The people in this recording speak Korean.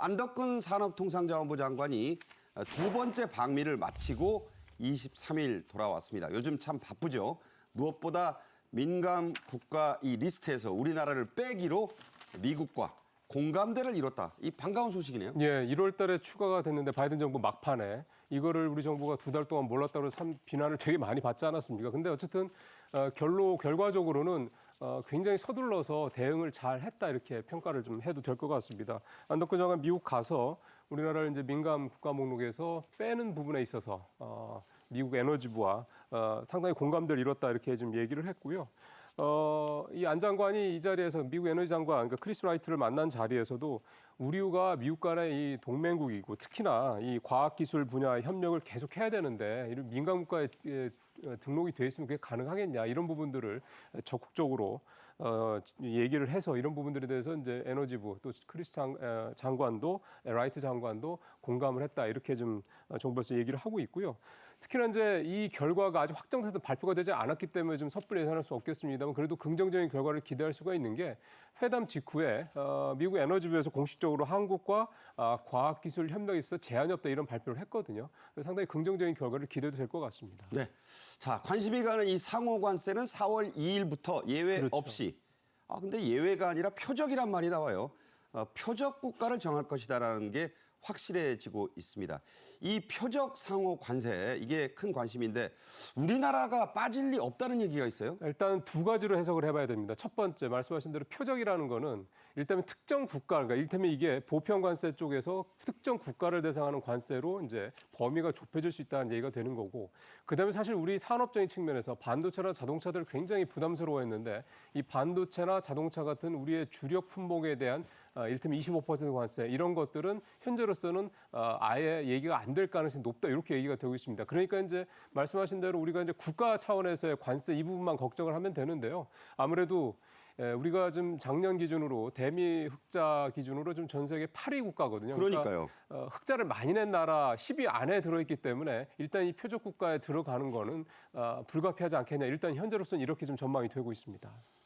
안덕근 산업통상자원부 장관이 두 번째 방미를 마치고 23일 돌아왔습니다. 요즘 참 바쁘죠. 무엇보다 민감 국가 이 리스트에서 우리나라를 빼기로 미국과 공감대를 이뤘다. 이 반가운 소식이네요. 예, 1월 달에 추가가 됐는데 바이든 정부 막판에 이거를 우리 정부가 두 달 동안 몰랐다고 비난을 되게 많이 받지 않았습니까? 근데 어쨌든 어, 결로 결과적으로는 어, 굉장히 서둘러서 대응을 잘 했다 이렇게 평가를 좀 해도 될 것 같습니다. 안덕근 장관 미국 가서 우리나라를 이제 민감 국가 목록에서 빼는 부분에 있어서 어, 미국 에너지부와 어, 상당히 공감대를 이뤘다 이렇게 좀 얘기를 했고요. 어, 이 안 장관이 이 자리에서 미국 에너지 장관, 그러니까 크리스 라이트를 만난 자리에서도 우리가 미국 간의 이 동맹국이고 특히나 이 과학기술 분야 협력을 계속 해야 되는데 이런 민간 어, 등록이 돼 있으면 그게 가능하겠냐 이런 부분들을 적극적으로 어, 얘기를 해서 이런 부분들에 대해서 이제 에너지부 또 크리스 장, 에, 장관도 에, 라이트 장관도 공감을 했다 이렇게 좀 어, 정부에서 얘기를 하고 있고요. 특히나 이제 이 결과가 아직 확정돼서 발표가 되지 않았기 때문에 좀 섣불리 예상할 수 없겠습니다만 그래도 긍정적인 결과를 기대할 수가 있는 게 회담 직후에 어, 미국 에너지부에서 공식적으로 한국과 아, 과학기술 협력에 있어 제한이 없다 이런 발표를 했거든요. 상당히 긍정적인 결과를 기대도 될 것 같습니다. 네. 자, 관심이 가는 이 상호 관세는 4월 2일부터 예외 그렇죠. 없이. 아, 근데 예외가 아니라 표적이란 말이 나와요. 어, 표적 국가를 정할 것이다라는 게 확실해지고 있습니다. 이 표적 상호 관세 이게 큰 관심인데 우리나라가 빠질 리 없다는 얘기가 있어요. 일단 두 가지로 해석을 해봐야 됩니다. 첫 번째 말씀하신 대로 표적이라는 거는 일단은 특정 국가, 그러니까 일테면 이게 보편 관세 쪽에서 특정 국가를 대상하는 관세로 이제 범위가 좁혀질 수 있다는 얘기가 되는 거고, 그다음에 사실 우리 산업적인 측면에서 반도체나 자동차들을 굉장히 부담스러워했는데 이 반도체나 자동차 같은 우리의 주력 품목에 대한 아, 이를테면 25% 관세 이런 것들은 현재로서는 아, 아예 얘기가 안 될 가능성이 높다 이렇게 얘기가 되고 있습니다. 그러니까 이제 말씀하신 대로 우리가 이제 국가 차원에서의 관세 이 부분만 걱정을 하면 되는데요. 아무래도 예, 우리가 좀 작년 기준으로 대미 흑자 기준으로 좀 전 세계 8위 국가거든요. 그러니까요. 그러니까 어, 흑자를 많이 낸 나라 10위 안에 들어있기 때문에 일단 이 표적 국가에 들어가는 거는 아, 불가피하지 않겠냐. 일단 현재로서는 이렇게 좀 전망이 되고 있습니다.